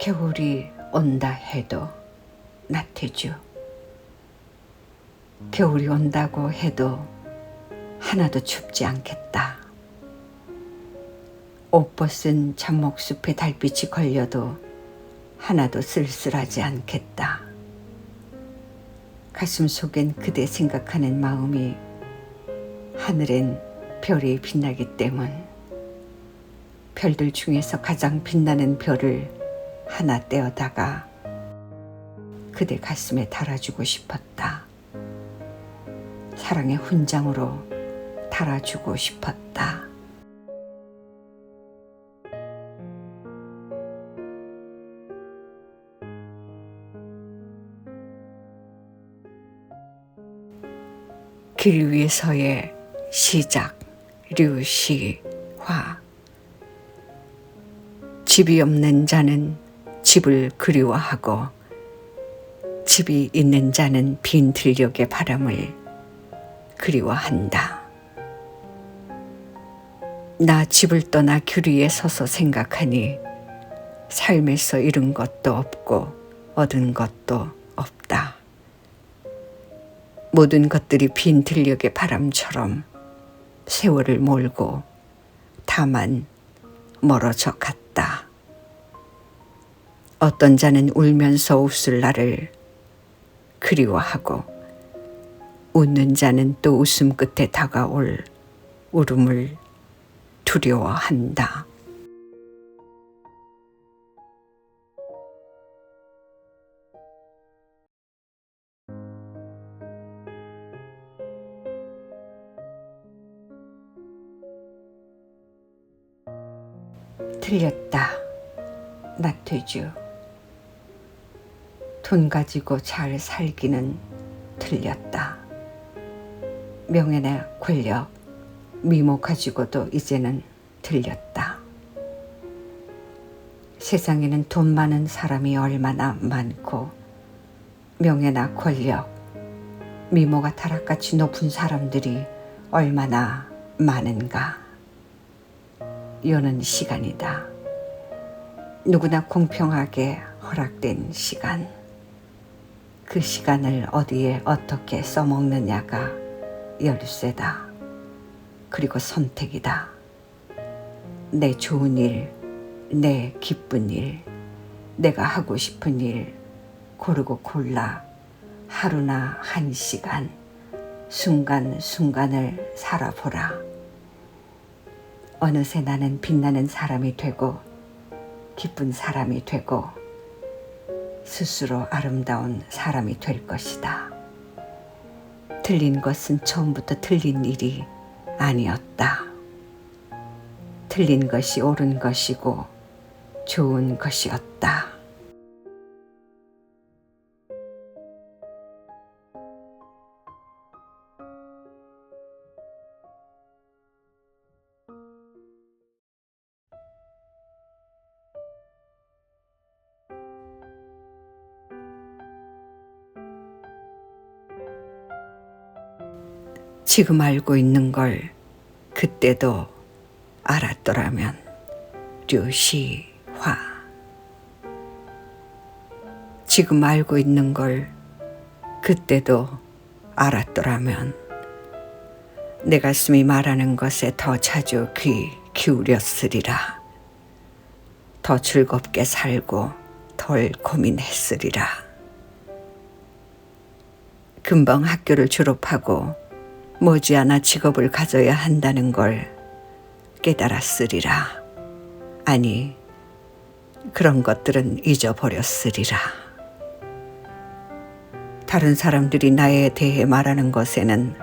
겨울이 온다 해도 나태주. 겨울이 온다고 해도 하나도 춥지 않겠다. 옷 벗은 잡목숲에 달빛이 걸려도 하나도 쓸쓸하지 않겠다. 가슴 속엔 그대 생각하는 마음이 하늘엔 별이 빛나기 때문 별들 중에서 가장 빛나는 별을 하나 떼어다가 그대 가슴에 달아주고 싶었다. 사랑의 훈장으로 달아주고 싶었다. 길 위에서의 시작 류시화 집이 없는 자는 집을 그리워하고 집이 있는 자는 빈 들녘의 바람을 그리워한다. 나 집을 떠나 귤 위에 서서 생각하니 삶에서 잃은 것도 없고 얻은 것도 없다. 모든 것들이 빈 들녘의 바람처럼 세월을 몰고 다만 멀어져 갔다. 어떤 자는 울면서 웃을 날을 그리워하고 웃는 자는 또 웃음 끝에 다가올 울음을 두려워한다. 틀렸다. 나태주. 돈 가지고 잘 살기는 틀렸다. 명예나 권력, 미모 가지고도 이제는 틀렸다. 세상에는 돈 많은 사람이 얼마나 많고 명예나 권력, 미모가 타락같이 높은 사람들이 얼마나 많은가. 여는 시간이다. 누구나 공평하게 허락된 시간. 그 시간을 어디에 어떻게 써먹느냐가 열쇠다. 그리고 선택이다. 내 좋은 일, 내 기쁜 일, 내가 하고 싶은 일 고르고 골라 하루나 한 시간, 순간순간을 살아보라. 어느새 나는 빛나는 사람이 되고 기쁜 사람이 되고 스스로 아름다운 사람이 될 것이다. 틀린 것은 처음부터 틀린 일이 아니었다. 틀린 것이 옳은 것이고 좋은 것이었다. 지금 알고 있는 걸 그때도 알았더라면 류시화. 지금 알고 있는 걸 그때도 알았더라면 내 가슴이 말하는 것에 더 자주 귀 기울였으리라. 더 즐겁게 살고 덜 고민했으리라. 금방 학교를 졸업하고 머지않아 직업을 가져야 한다는 걸 깨달았으리라. 아니, 그런 것들은 잊어버렸으리라. 다른 사람들이 나에 대해 말하는 것에는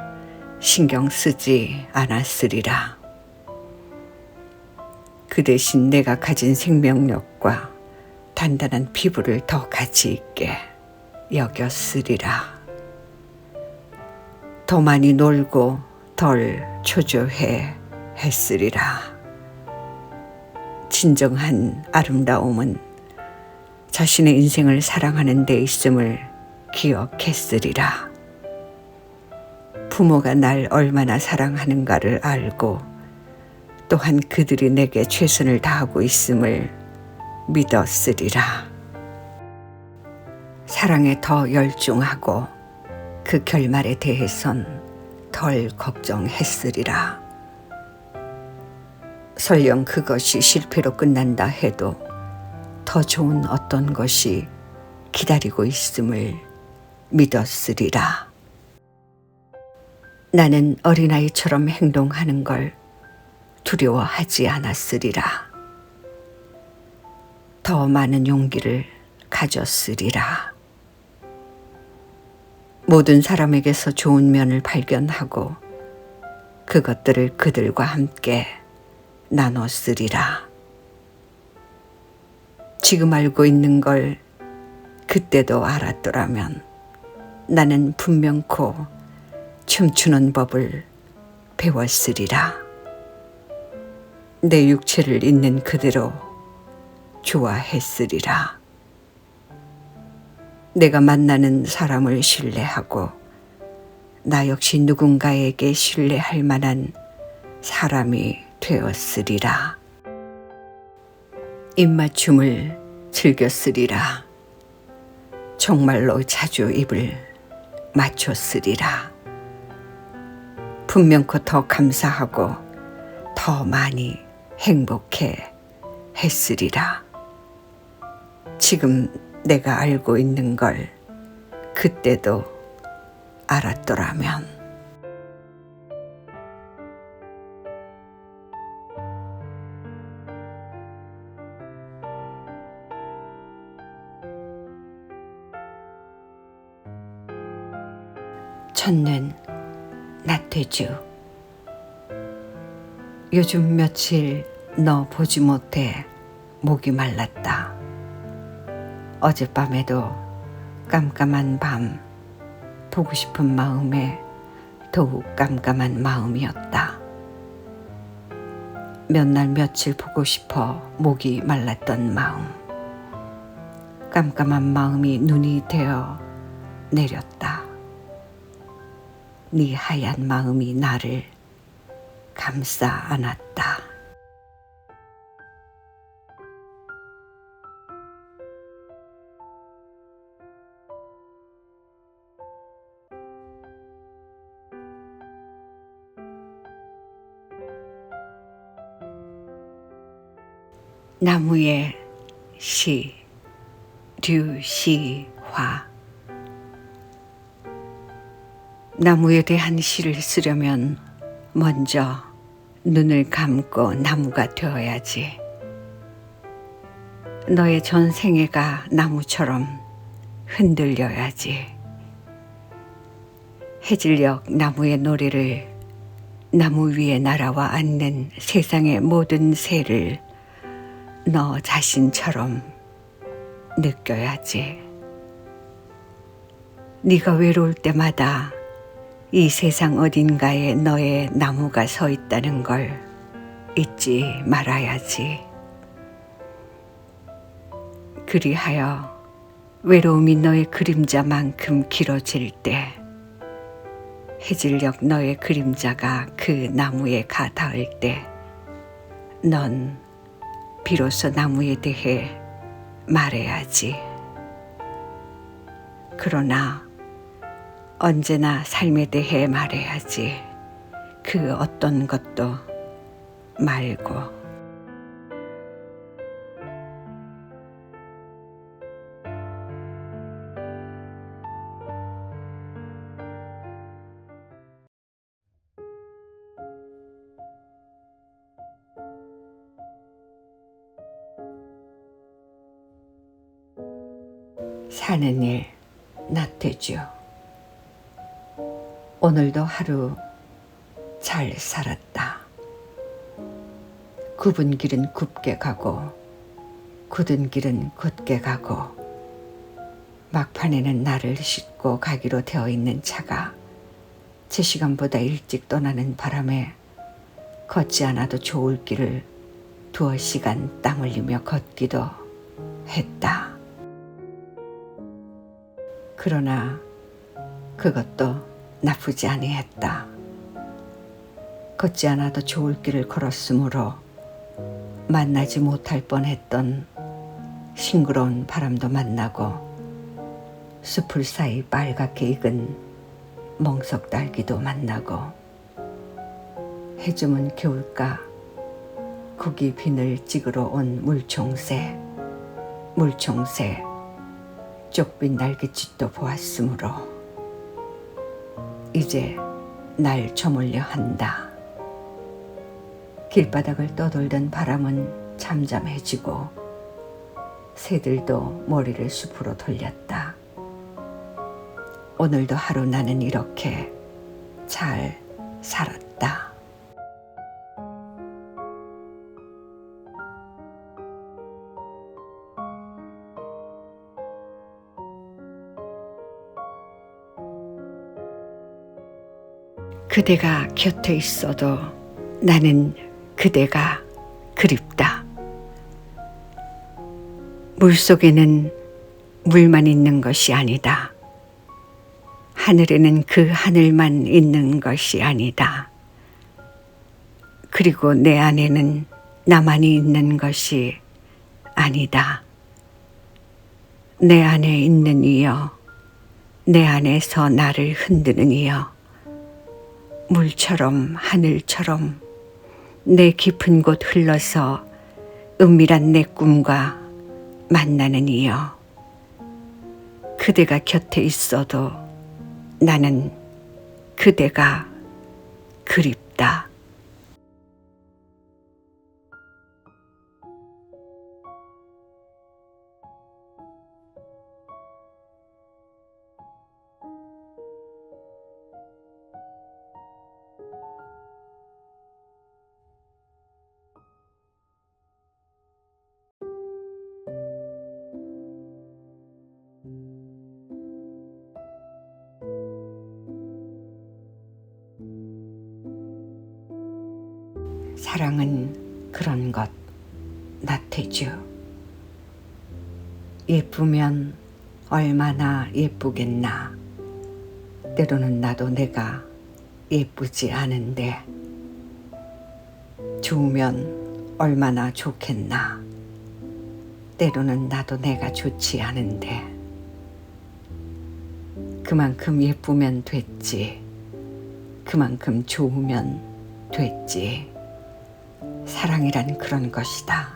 신경 쓰지 않았으리라. 그 대신 내가 가진 생명력과 단단한 피부를 더 가치 있게 여겼으리라. 더 많이 놀고 덜 초조해 했으리라. 진정한 아름다움은 자신의 인생을 사랑하는 데 있음을 기억했으리라. 부모가 날 얼마나 사랑하는가를 알고 또한 그들이 내게 최선을 다하고 있음을 믿었으리라. 사랑에 더 열중하고 그 결말에 대해선 덜 걱정했으리라. 설령 그것이 실패로 끝난다 해도 더 좋은 어떤 것이 기다리고 있음을 믿었으리라. 나는 어린아이처럼 행동하는 걸 두려워하지 않았으리라. 더 많은 용기를 가졌으리라. 모든 사람에게서 좋은 면을 발견하고 그것들을 그들과 함께 나눴으리라. 지금 알고 있는 걸 그때도 알았더라면 나는 분명코 춤추는 법을 배웠으리라. 내 육체를 있는 그대로 좋아했으리라. 내가 만나는 사람을 신뢰하고 나 역시 누군가에게 신뢰할 만한 사람이 되었으리라. 입맞춤을 즐겼으리라. 정말로 자주 입을 맞췄으리라. 분명코 더 감사하고 더 많이 행복해 했으리라. 지금 내가 알고 있는 걸 그때도 알았더라면. 첫눈 나태주 요즘 며칠 너 보지 못해 목이 말랐다. 어젯밤에도 깜깜한 밤 보고 싶은 마음에 더욱 깜깜한 마음이었다. 몇 날 며칠 보고 싶어 목이 말랐던 마음. 깜깜한 마음이 눈이 되어 내렸다. 네 하얀 마음이 나를 감싸 안았다. 나무의 시 류시화 나무에 대한 시를 쓰려면 먼저 눈을 감고 나무가 되어야지. 너의 전 생애가 나무처럼 흔들려야지. 해질녘 나무의 노래를 나무 위에 날아와 앉는 세상의 모든 새를 너 자신처럼 느껴야지. 네가 외로울 때마다 이 세상 어딘가에 너의 나무가 서 있다는 걸 잊지 말아야지. 그리하여 외로움이 너의 그림자만큼 길어질 때 해질녘 너의 그림자가 그 나무에 가 닿을 때 넌 비로소 나무에 대해 말해야지. 그러나 언제나 삶에 대해 말해야지. 그 어떤 것도 말고. 사는 일 나태주 오늘도 하루 잘 살았다. 굽은 길은 굽게 가고 굳은 길은 굳게 가고 막판에는 나를 싣고 가기로 되어 있는 차가 제 시간보다 일찍 떠나는 바람에 걷지 않아도 좋을 길을 두어 시간 땀 흘리며 걷기도 했다. 그러나 그것도 나쁘지 아니했다. 걷지 않아도 좋을 길을 걸었으므로 만나지 못할 뻔했던 싱그러운 바람도 만나고 숲을 사이 빨갛게 익은 멍석 딸기도 만나고 해주면 겨울가 고기 비늘 찍으러 온 물총새 물총새 쪽빛 날개짓도 보았으므로 이제 날 저물려 한다. 길바닥을 떠돌던 바람은 잠잠해지고 새들도 머리를 숲으로 돌렸다. 오늘도 하루 나는 이렇게 잘 살았다. 그대가 곁에 있어도 나는 그대가 그립다. 물 속에는 물만 있는 것이 아니다. 하늘에는 그 하늘만 있는 것이 아니다. 그리고 내 안에는 나만이 있는 것이 아니다. 내 안에 있는 이여, 내 안에서 나를 흔드는 이여, 물처럼 하늘처럼 내 깊은 곳 흘러서 은밀한 내 꿈과 만나는 이여. 그대가 곁에 있어도 나는 그대가 그립다. 사랑은 그런 것, 나태주. 예쁘면 얼마나 예쁘겠나. 때로는 나도 내가 예쁘지 않은데. 좋으면 얼마나 좋겠나. 때로는 나도 내가 좋지 않은데. 그만큼 예쁘면 됐지. 그만큼 좋으면 됐지. 사랑이란 그런 것이다.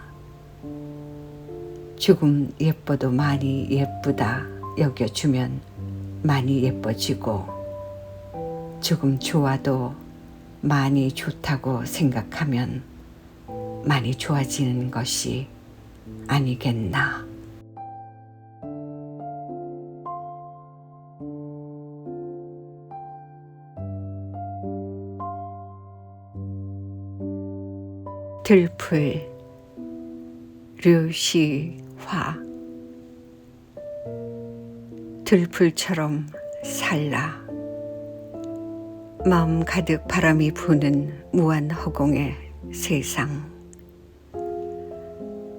조금 예뻐도 많이 예쁘다 여겨주면 많이 예뻐지고 조금 좋아도 많이 좋다고 생각하면 많이 좋아지는 것이 아니겠나. 들풀 류시화. 들풀처럼 살라. 마음 가득 바람이 부는 무한 허공의 세상.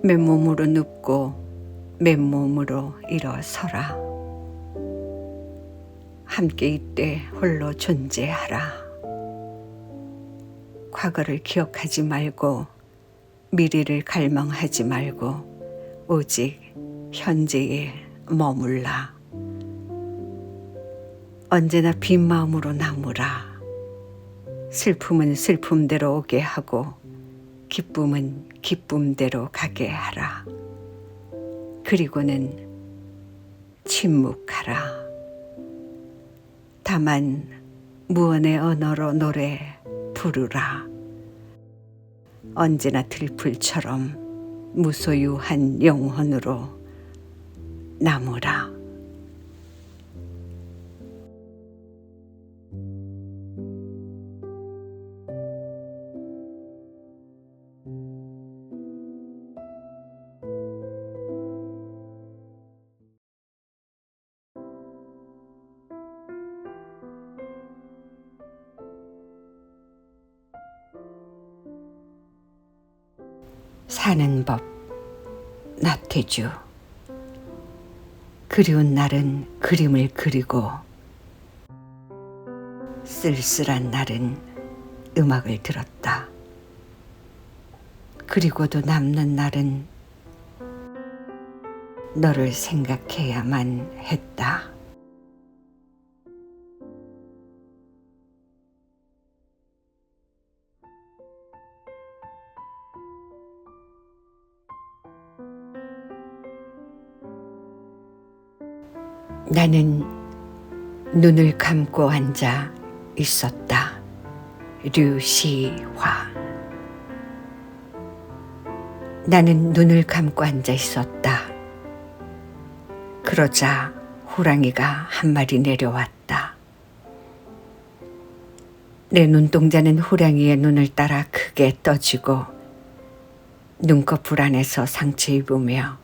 맨몸으로 눕고 맨몸으로 일어서라. 함께 이때 홀로 존재하라. 과거를 기억하지 말고 미래를 갈망하지 말고 오직 현재에 머물라. 언제나 빈 마음으로 남으라. 슬픔은 슬픔대로 오게 하고 기쁨은 기쁨대로 가게 하라. 그리고는 침묵하라. 다만 무언의 언어로 노래 부르라. 언제나 들풀처럼 무소유한 영혼으로 남으라. 사는 법 나태주 그리운 날은 그림을 그리고 쓸쓸한 날은 음악을 들었다. 그리고도 남는 날은 너를 생각해야만 했다. 나는 눈을 감고 앉아 있었다. 류시화. 나는 눈을 감고 앉아 있었다. 그러자 호랑이가 한 마리 내려왔다. 내 눈동자는 호랑이의 눈을 따라 크게 떠지고 눈꺼풀 안에서 상처 입으며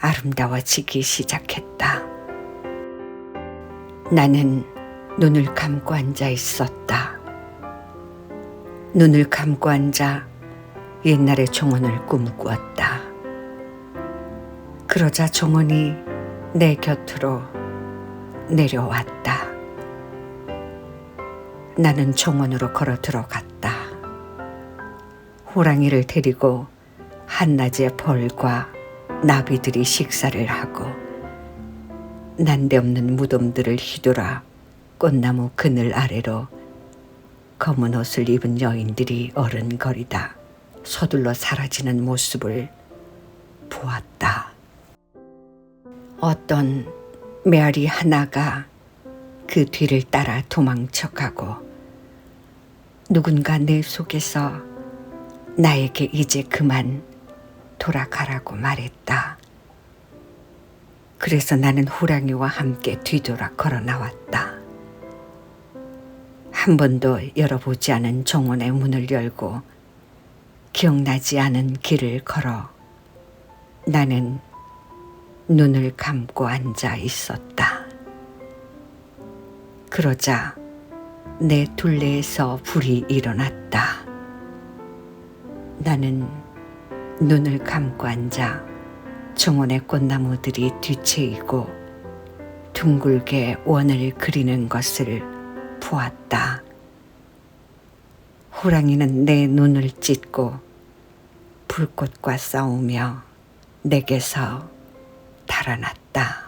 아름다워지기 시작했다. 나는 눈을 감고 앉아 있었다. 눈을 감고 앉아 옛날의 종원을 꿈꾸었다. 그러자 종원이 내 곁으로 내려왔다. 나는 종원으로 걸어 들어갔다. 호랑이를 데리고 한낮에 벌과 나비들이 식사를 하고 난데없는 무덤들을 휘돌아 꽃나무 그늘 아래로 검은 옷을 입은 여인들이 어른거리다 서둘러 사라지는 모습을 보았다. 어떤 메아리 하나가 그 뒤를 따라 도망쳐 가고 누군가 내 속에서 나에게 이제 그만 돌아가라고 말했다. 그래서 나는 호랑이와 함께 뒤돌아 걸어 나왔다. 한 번도 열어보지 않은 정원의 문을 열고 기억나지 않은 길을 걸어 나는 눈을 감고 앉아 있었다. 그러자 내 둘레에서 불이 일어났다. 나는 눈을 감고 앉아 정원의 꽃나무들이 뒤채이고 둥글게 원을 그리는 것을 보았다. 호랑이는 내 눈을 찢고 불꽃과 싸우며 내게서 달아났다.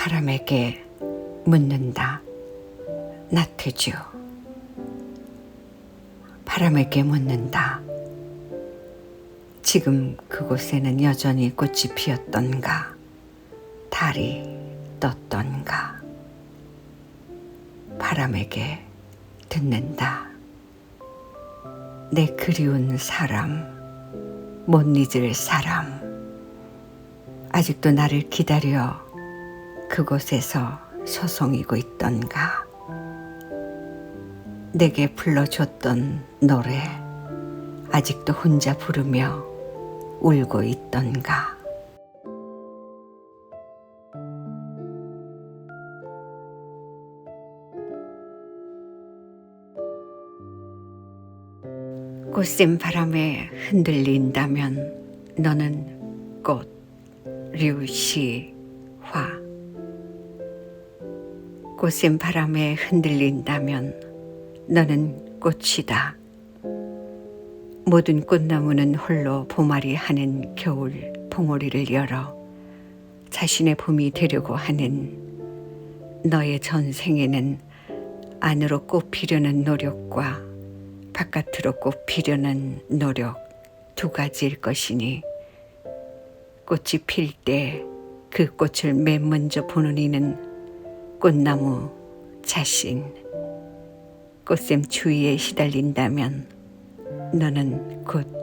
바람에게 묻는다. 나트주. 바람에게 묻는다. 지금 그곳에는 여전히 꽃이 피었던가, 달이 떴던가. 바람에게 듣는다. 내 그리운 사람, 못 잊을 사람, 아직도 나를 기다려 그곳에서 소송이고 있던가. 내게 불러줬던 노래, 아직도 혼자 부르며 울고 있던가. 꽃샘 바람에 흔들린다면 너는 꽃, 류시, 꽃샘 바람에 흔들린다면 너는 꽃이다. 모든 꽃나무는 홀로 봄알이 하는 겨울 봉오리를 열어 자신의 봄이 되려고 하는 너의 전생에는 안으로 꽃 피려는 노력과 바깥으로 꽃 피려는 노력 두 가지일 것이니 꽃이 필 때 그 꽃을 맨 먼저 보는 이는 꽃나무 자신 꽃샘 추위에 시달린다면 너는 곧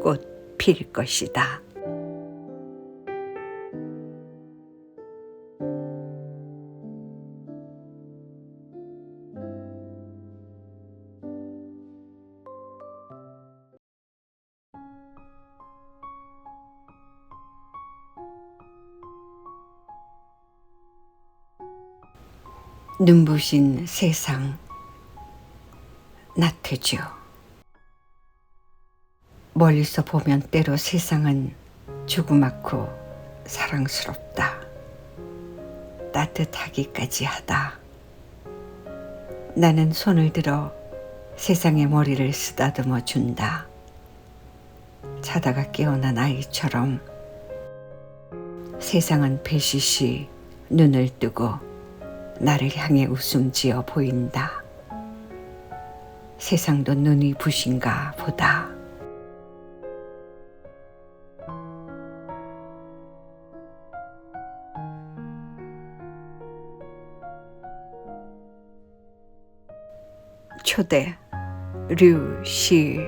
꽃 필 것이다. 눈부신 세상 나트주 멀리서 보면 때로 세상은 조그맣고 사랑스럽다. 따뜻하기까지 하다. 나는 손을 들어 세상의 머리를 쓰다듬어 준다. 자다가 깨어난 아이처럼 세상은 배시시 눈을 뜨고 나를 향해 웃음 지어 보인다. 세상도 눈이 부신가 보다. 초대 류시화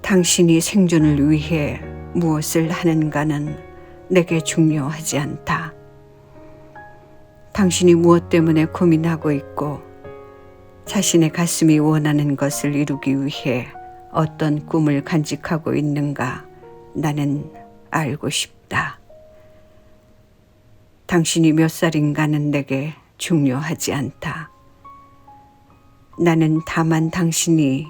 당신이 생존을 위해 무엇을 하는가는 내게 중요하지 않다. 당신이 무엇 때문에 고민하고 있고 자신의 가슴이 원하는 것을 이루기 위해 어떤 꿈을 간직하고 있는가 나는 알고 싶다. 당신이 몇 살인가는 내게 중요하지 않다. 나는 다만 당신이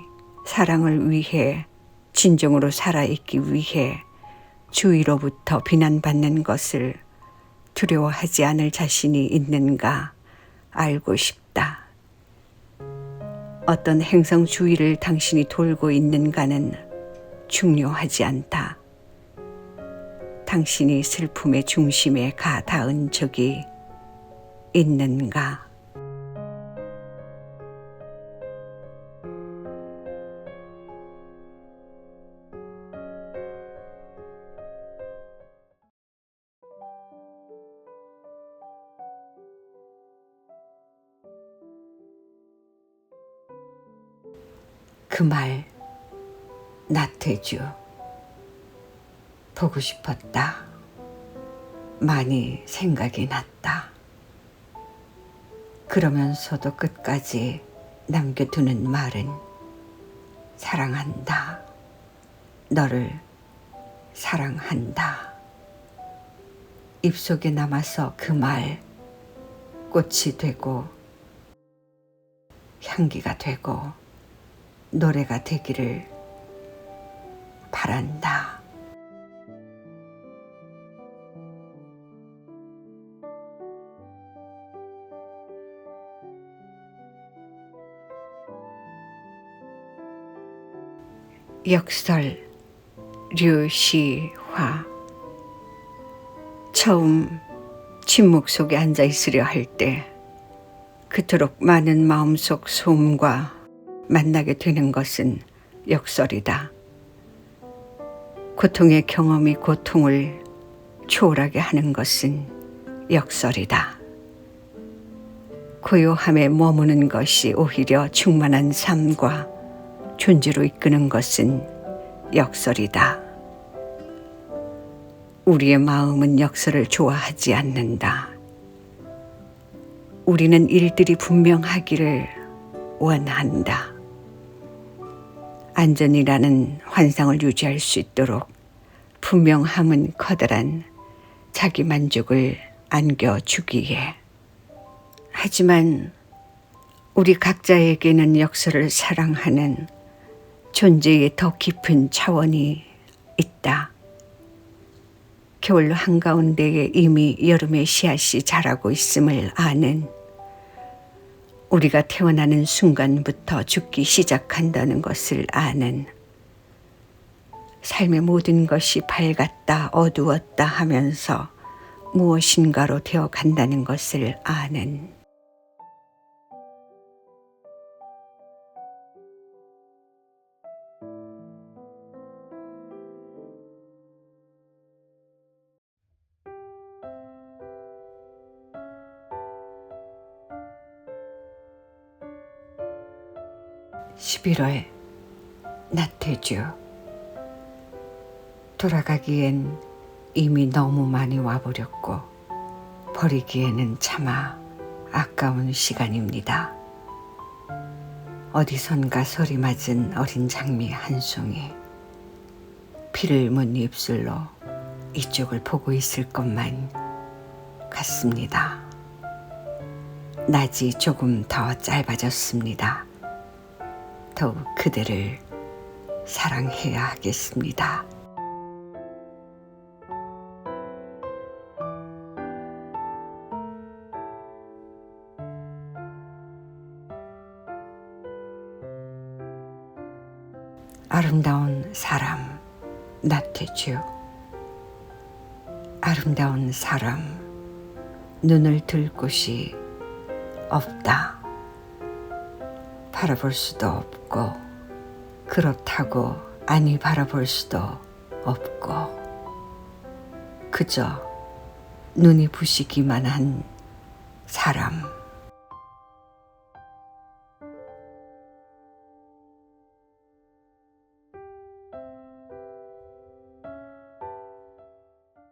사랑을 위해 진정으로 살아있기 위해 주위로부터 비난받는 것을 두려워하지 않을 자신이 있는가 알고 싶다. 어떤 행성 주위를 당신이 돌고 있는가는 중요하지 않다. 당신이 슬픔의 중심에 가 닿은 적이 있는가? 그 말, 나태주. 보고 싶었다. 많이 생각이 났다. 그러면서도 끝까지 남겨두는 말은 사랑한다. 너를 사랑한다. 입속에 남아서 그 말 꽃이 되고 향기가 되고 노래가 되기를 바란다. 역설 류시화 처음 침묵 속에 앉아 있으려 할 때 그토록 많은 마음속 소음과 만나게 되는 것은 역설이다. 고통의 경험이 고통을 초월하게 하는 것은 역설이다. 고요함에 머무는 것이 오히려 충만한 삶과 존재로 이끄는 것은 역설이다. 우리의 마음은 역설을 좋아하지 않는다. 우리는 일들이 분명하기를 원한다. 안전이라는 환상을 유지할 수 있도록 분명함은 커다란 자기 만족을 안겨주기에. 하지만 우리 각자에게는 역설을 사랑하는 존재의 더 깊은 차원이 있다. 겨울 한가운데에 이미 여름의 씨앗이 자라고 있음을 아는 우리가 태어나는 순간부터 죽기 시작한다는 것을 아는 삶의 모든 것이 밝았다 어두웠다 하면서 무엇인가로 되어 간다는 것을 아는 11월 나태주 돌아가기엔 이미 너무 많이 와버렸고 버리기에는 차마 아까운 시간입니다. 어디선가 소리 맞은 어린 장미 한 송이 피를 문 입술로 이쪽을 보고 있을 것만 같습니다. 낮이 조금 더 짧아졌습니다. 더욱 그대를 사랑해야 하겠습니다. 아름다운 사람 나태주 아름다운 사람 눈을 들 곳이 없다 바라볼 수도 없고 그렇다고 아니 바라볼 수도 없고. 그저 눈이 부시기만 한 사람